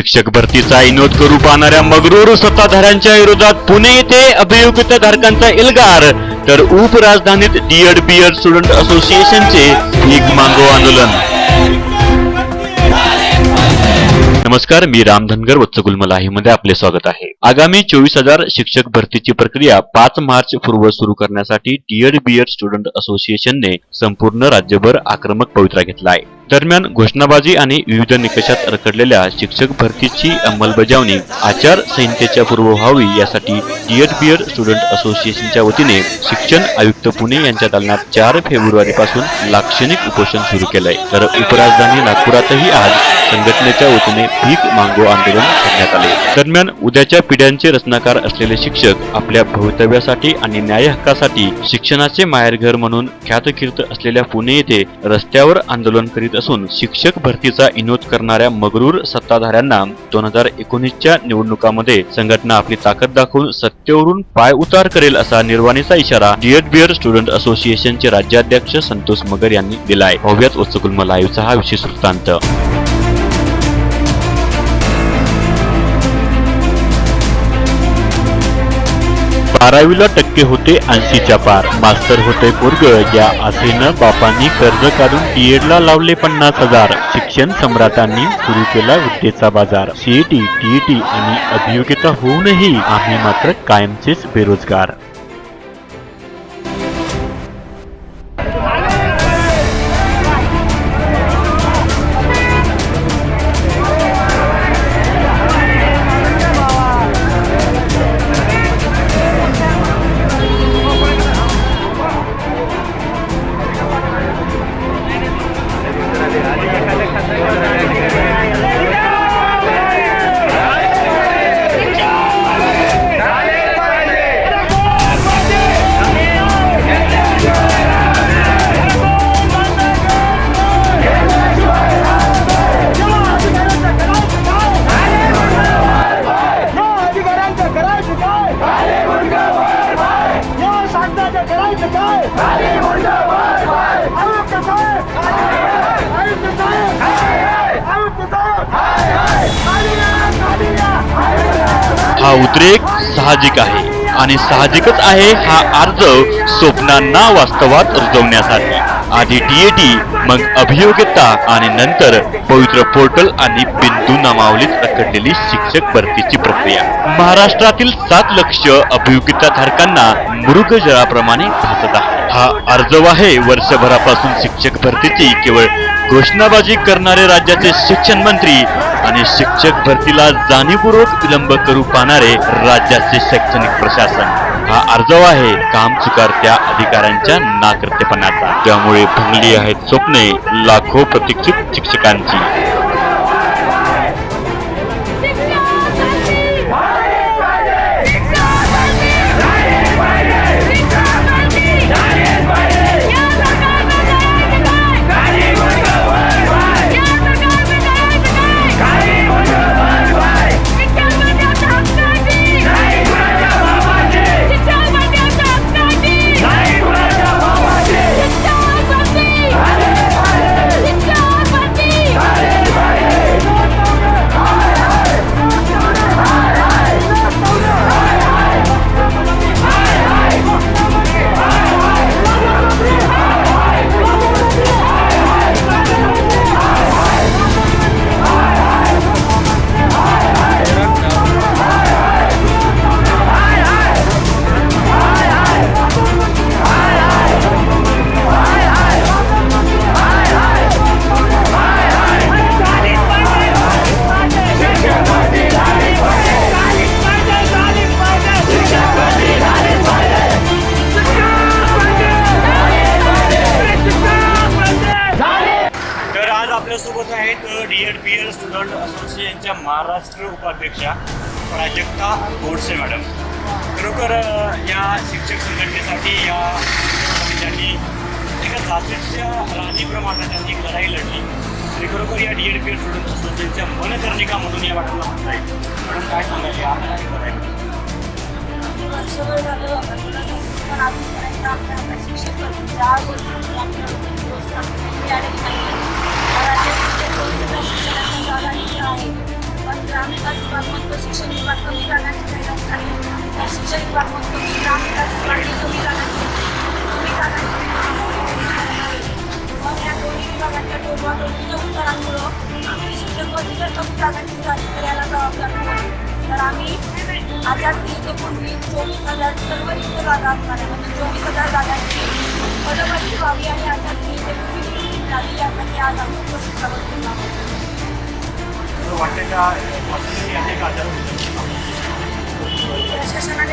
शिक्षक भरतीचा विनोद करू पाहणाऱ्या मगरूर सत्ताधाऱ्यांच्या विरोधात पुणे येथे अभियुक्त धारकांचा एल्गार तर उपराजधानीत डीएड बीएड स्टुडंट असोसिएशनचे एक मांगो आंदोलन. नमस्कार मी राम धनगर वत्सगुल मलाहीमध्ये आपले स्वागत आहे. आगामी चोवीस हजार शिक्षक भरतीची प्रक्रिया पाच मार्च पूर्व सुरू करण्यासाठी डीएड बीएड स्टुडंट असोसिएशनने संपूर्ण राज्यभर आक्रमक पवित्रा घेतला आहे. दरम्यान घोषणाबाजी आणि विविध निकषात रखडलेल्या शिक्षक भरतीची अंमलबजावणी आचारसंहितेच्या पूर्व व्हावी यासाठी डीएड बीएड स्टुडंट असोसिएशनच्या वतीने शिक्षण आयुक्त पुणे यांच्या दालनात चार फेब्रुवारीपासून लाक्षणिक उपोषण सुरू केलंय. तर उपराजधानी नागपुरातही आज संघटनेच्या वतीने भीक मागो आंदोलन करण्यात आले. दरम्यान उद्याच्या पिढ्यांचे रचनाकार असलेले शिक्षक आपल्या भवितव्यासाठी आणि न्याय हक्कासाठी शिक्षणाचे माहेरघर म्हणून ख्यातकीर्त असलेल्या पुणे येथे रस्त्यावर आंदोलन करीत असून शिक्षक भरतीचा विनोद करणाऱ्या मगरूर सत्ताधाऱ्यांना दोन हजार एकोणीसच्या निवडणुकामध्ये संघटना आपली ताकद दाखवून सत्तेवरून पाय उतार करेल असा निर्वाणीचा इशारा डीएड बिअर स्टुडंट असोसिएशनचे राज्याध्यक्ष संतोष मगर यांनी दिलाय. भव्यात वत्सकुल्म लाईव्हचा हा विशेष वृत्तांत. बारावीला टक्के होते ऐंशीच्या पार. मास्तर होते पोरग. या आशेनं बापांनी कर्ज काढून DED लावले पन्नास हजार. शिक्षण सम्राटांनी सुरू केला विद्येचा बाजार. सीईटी टीईटी आणि अभियोग्यता होऊनही आम्ही मात्र कायमचेच बेरोजगार. उद्रेक साहजिक आहे. आणि साहजिकच आहे हा अर्ज स्वप्नांना वास्तवात रुजवण्यासाठी. आधी टीएटी मग अभियोग्यता आणि नंतर पवित्र पोर्टल आणि बिंदू नामावलीत रखडलेली शिक्षक भरतीची प्रक्रिया. महाराष्ट्रातील सात लक्ष अभियोग्यता धारकांना मृग जळाप्रमाणे भासत आहे. हा अर्जव आहे वर्षभरापासून शिक्षक भरतीची केवळ घोषणाबाजी करणारे राज्याचे शिक्षण मंत्री आणि शिक्षक भरतीला जाणीवपूर्वक विलंब करू पाहणारे राज्याचे शैक्षणिक प्रशासन. हा अर्जव आहे काम चुकारत्या अधिकाऱ्यांच्या नाकृत्यपणाचा त्यामुळे भंगली आहेत स्वप्ने लाखो प्रतीक्षित शिक्षकांची. खरोखर या शिक्षक संघटनेसाठी या त्यांनी एका जातीच्या राणीप्रमाणे त्यांनी लढाई लढली. आणि खरोखर या D Ed P Ed student असोसिएशनच्या मनकर्णिकामधून या मॅडमला म्हणता येईल. मॅडम काय सांगायचे आपल्याला काय करायचं? शिक्षक ज्या गोष्टी आहे पण शिक्षण विभाग कमी करण्यात तर शिक्षण विभाग ग्रामविकास कमी कमी मग या दोन्ही विभागांच्या उत्तरांमुळं आमची शिक्षण पद्धती कमी जागांची झाली तर याला जबाबदार कोण तर आम्ही पूर्वी चोवीस हजार सर्व रिक्त जागा म्हणजे चोवीस हजार जागांची पदभरती व्हावी आणि आचारसंहितेपूर्वी नियुक्ती झाली यासाठी आज आम्ही उपस्थित आहोत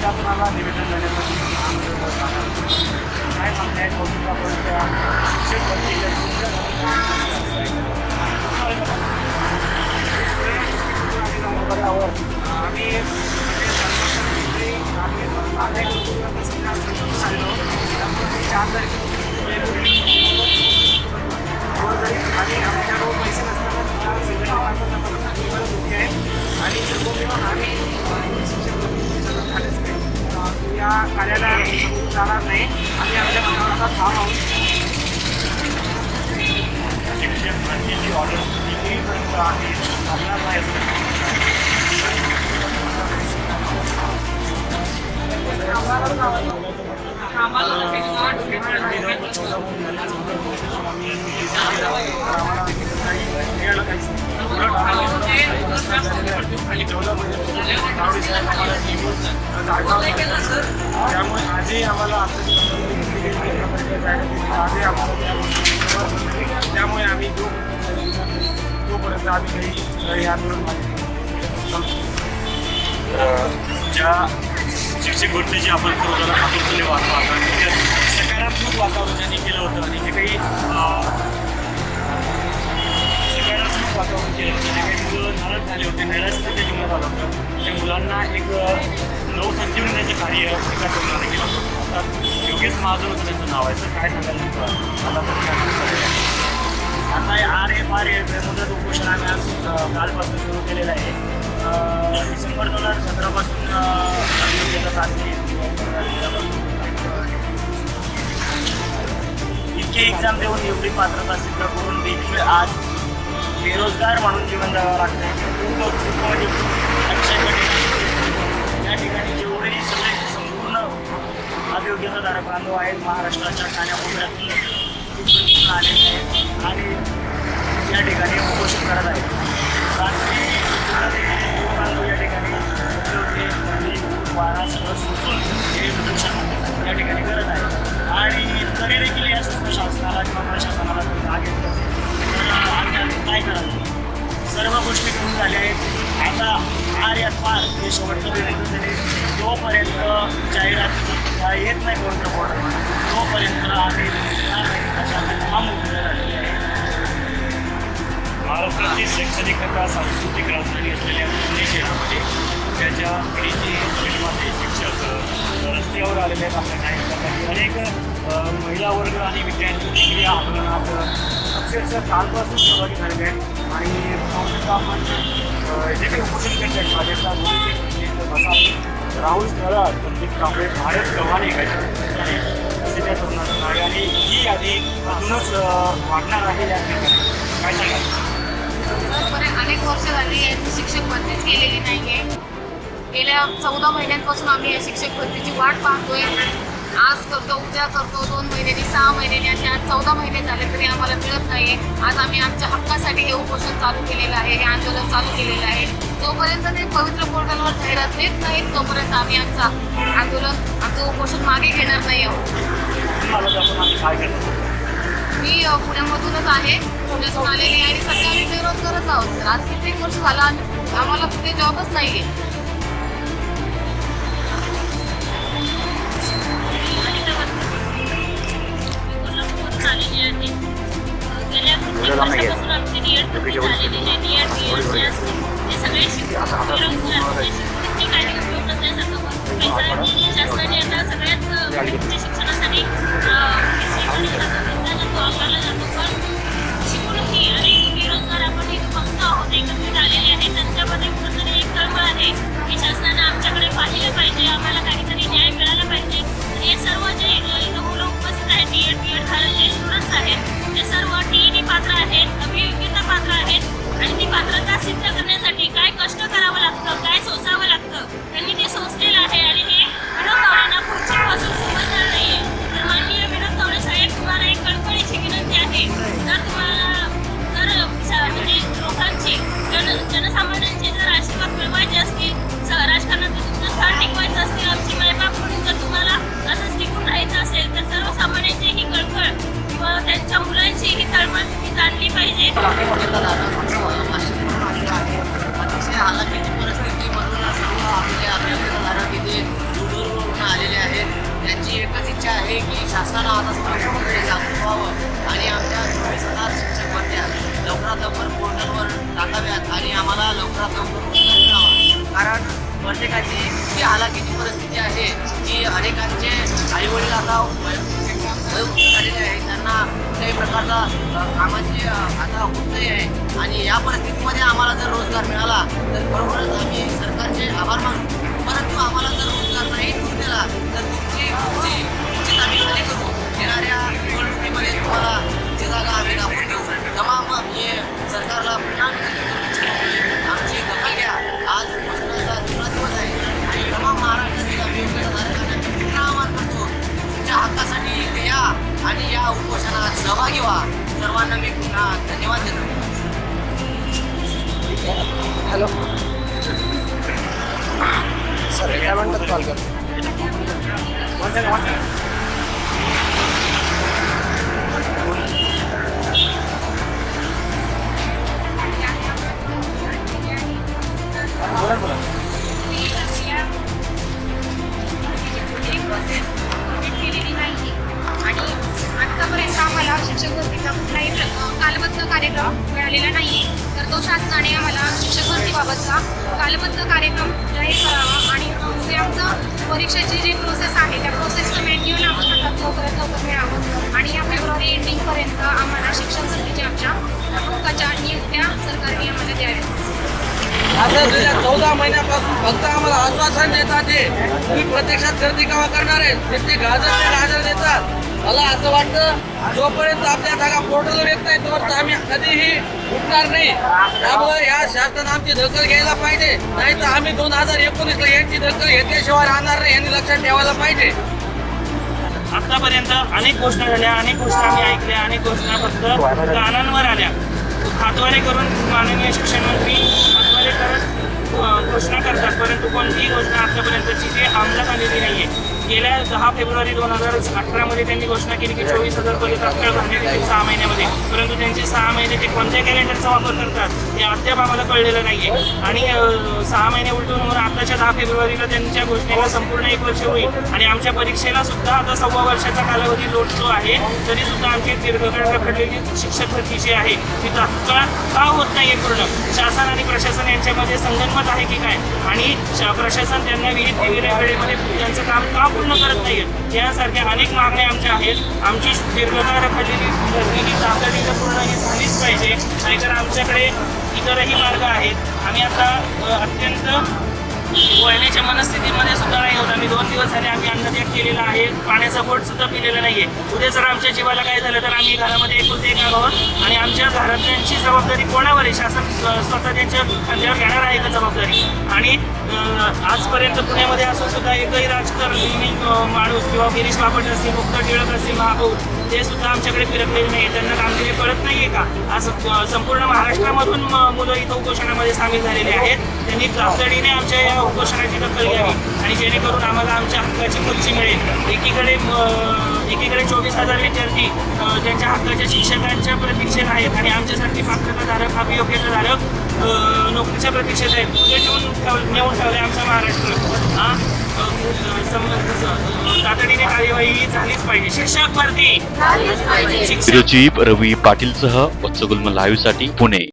शासनाला निवेदन देण्यासाठी काय सांगताय कौतुकापर्यंत शिक्षक भरतीच्या आम्ही आणि आमच्याकडे पैसे नसताना आणि सर्व आम्ही या कार्याला जाणार नाही आम्ही आमच्या मनावर आता ठाम आहोत शिक्षक भरतीची ऑर्डर कितीपर्यंत आम्ही चालणार नाही असं आणि चौदा महिन्यापासून साहेब आम्हाला त्यामुळे आजही आम्हाला आता आजही आम्हाला त्यामुळे आम्ही जो तोपर्यंत आम्ही काही आंदोलन ज्या शिक्षक घटनेची आपण सर्वजण आतुरतेने वाट पाहतो. सकारात्मक वातावरण त्यांनी केलं होतं. नवसंजीवनी देण्याचं कार्य एका आता योगेश महाजन होतं त्यांचं नाव आहे तर काय सांगायला नेमकं? मला आता आर एफ आर एफ मुदत उपोषण आम्ही आज कालपासून सुरू केलेलं आहे डिसेंबर दोन हजार सतरापासून अ, इतके एक्झाम देऊन एवढी पात्रता सिद्ध करून देखील आज बेरोजगार म्हणून जीवन जगावं लागतं खूप खूप म्हणजे अक्षय कठीण या ठिकाणी जेवढे सगळे अभियोग्यताधारक बांधव आहेत. महाराष्ट्राच्या कान्याकोपऱ्यातून तिथून आलेले आहेत आणि या ठिकाणी उपोषण करत आहेत. रात्री बांधव या ठिकाणी उठले होते वारा सगळं सोसून हे उपोषण या ठिकाणी करत आहेत. आणि तरी देखील या संस्था शासनाला किंवा प्रशासनाला जर येत असेल काय करावं? सर्व गोष्टी करून झाल्या आहेत. आता आर या पार हे शेवटचं जोपर्यंत जाहिरात येत नाही कोणतं बोर्ड तोपर्यंत आम्ही अशा थांबून झालेली आहे महाराष्ट्राची शैक्षणिक तथा सांस्कृतिक राजधानी असलेल्या पुणे शहरामध्ये त्याच्या पिढीची निर्माते शिक्षक रस्त्यावर आलेले आहेत आपल्या काही अनेक महिला वर्ग आणि विद्यार्थी या आंदोलनात अक्षरशः कालपासून सहभागी झालेले आहेत आणि पाहून आपण जे काही उपोषण करत आहेत माझ्या बसावी राहुल कराड संदीप कांबळे भारत गव्हाणे गटाने असे त्या तरुणाचं नाव आहे. आणि ही यादी अजूनच वाढणार आहे या ठिकाणी. काय सांगाल? अनेक वर्ष झाली शिक्षक भरतीच केलेली नाही आहे गेल्या चौदा महिन्यांपासून आम्ही या शिक्षक भरतीची वाट पाहतोय. आज करतो उद्या करतो दोन महिन्यांनी सहा महिन्यांनी असे आज चौदा महिने झाले तरी आम्हाला मिळत नाही आहे आज आम्ही आमच्या हक्कासाठी हे उपोषण चालू केलेलं आहे हे आंदोलन चालू केलेलं आहे. जोपर्यंत ते पवित्र पोर्टलवर जाहिरात देत नाहीत तोपर्यंत आम्ही आमचा आंदोलन आमचं उपोषण मागे घेणार नाही आहोत. मी पुण्यामधूनच आहे. पुण्यातून आलेली आणि सध्या आम्ही बेरोजगारच आहोत. सर आज कित्येक वर्ष झालं आम्हाला कुठे जॉबच नाही आहे गेल्या कित्येक वर्षापासून आमची डी एड पूर्ण ते सगळे शिक्षक ते काय उपयोग नसल्यासारखं म्हणजे शिक्षणासाठी वापरला जातो पण शिकून आणि बेरोजगार आपण फक्त आहोत एकत्रित आले प्रत्येकाची इतकी हालाकीची परिस्थिती आहे की अनेकांचे आईवडील आता वयोवृद्ध झालेले आहे त्यांना कुठल्याही प्रकारचा कामाची आता होत नाही आहे. आणि या परिस्थितीमध्ये आम्हाला जर रोजगार मिळाला तर बरोबरच आम्ही सरकारचे आभार मानू. परंतु आम्हाला जर रोजगार नाही मिळून दिला तर तुमची पुढची आम्ही खाली करू. येणाऱ्या निवडणुकीमध्ये तुम्हाला सहभागी व्हा. सर्वांना मी पुन्हा धन्यवाद देतो. आणि आता गेल्या चौदा महिन्यापासून फक्त आम्हाला आश्वासन देतात ते तुम्ही प्रत्यक्षात गर्दी केव्हा करणार आहे नुसते गाजर ते गाजर देतात. मला असं वाटतं जोपर्यंत आपल्या जागा पोर्टलवर येत नाही तोपर्यंत आम्ही कधीही उठणार नाही. त्यामुळे या शासन आमची दखल घ्यायला पाहिजे नाही तर आम्ही दोन हजार एकोणीसला यांची दखल घेतल्याशिवाय राहणार नाही यांनी लक्षात ठेवायला पाहिजे. आतापर्यंत अनेक घोषणा झाल्या अनेक घोषणा आम्ही ऐकल्या अनेक घोषणा फक्त कानांवर आल्या. हातवारे करून माननीय शिक्षण मंत्री हातवारे करत घोषणा करतात. परंतु कोणतीही घोषणा आतापर्यंतची जी अंमलात आलेली नाही आहे गेल्या दहा फेब्रुवारी दोन हजार अठरामध्ये त्यांनी घोषणा केली की चोवीस हजार पदे तात्काळ भरण्यात येतील सहा महिन्यामध्ये. परंतु त्यांचे सहा महिने ते कोणत्या कॅलेंडरचा वापर करतात हे अद्याप आम्हाला कळलेलं नाही आहे आणि सहा महिने उलटून म्हणून आताच्या दहा फेब्रुवारीला त्यांच्या घोषणेला संपूर्ण एक वर्ष होईल. आणि आमच्या परीक्षेला सुद्धा आता सव्वा वर्षाचा कालावधी लोटतो आहे. तरी सुद्धा आमची दीर्घकाळ रखडलेली शिक्षक भरती जी आहे ती तात्काळ का होत नाही पूर्ण? शासन आणि प्रशासन यांच्यामध्ये संगनमत आहे की काय? आणि प्रशासन त्यांना विहित वेगवेगळ्या वेळेमध्ये त्यांचं काम का पूर्ण करत नाही यासारख्या अनेक मागण्या आमच्या आहेत. आमची दीर्घकाळ रखडलेली भरती ही तातडीनं पूर्ण ही झालीच पाहिजे. नाहीतर आमच्याकडे इतरही मार्ग आहेत. आम्ही आता अत्यंत वळण्याच्या मनस्थितीमध्ये सुद्धा नाही होत. आम्ही दोन दिवस झाले आम्ही अन्नत्याग केलेला आहे. पाण्याचा बोट सुद्धा पिलेला आहे उद्या जर आमच्या जीवाला काय झालं तर आम्ही घरामध्ये एकुलते एक आहोत. आणि आमच्या घरातल्यांची जबाबदारी कोणावर आहे शासन स्वतः त्यांच्या खांद्यावर घेणार आहे का जबाबदारी? आणि आजपर्यंत पुण्यामध्ये असून सुद्धा एकही राजकारणी माणूस किंवा गिरीश बापट असतील मुक्ता टिळक असतील महापौर ते सुद्धा आमच्याकडे फिरकलेले नाही त्यांना कामगिरी कळत नाहीये का? असं संपूर्ण महाराष्ट्रामधून मुलं इथं उपोषणामध्ये सामील झालेले आहेत. त्यांनी तातडीने आमच्या या उपोषणाची दखल घ्यावी आणि जेणेकरून आम्हाला आमच्या हक्काची खुर्ची मिळेल. एकीकडे एकीकडे चोवीस हजार विद्यार्थी त्यांच्या हक्काच्या शिक्षकांच्या प्रतीक्षेत आहेत आणि आमच्यासाठी पात्रताधारक अभियोग्यताधारक नोकरीच्या प्रतीक्षेत आहेत पुढे नेऊन ठेव- नेऊन ठेवले आमचा महाराष्ट्र तातडीने कार्यवाही झालीच पाहिजे. शिक्षक भरती रवी पाटीलसह वत्सगुल्म लाईव्हसाठी पुणे.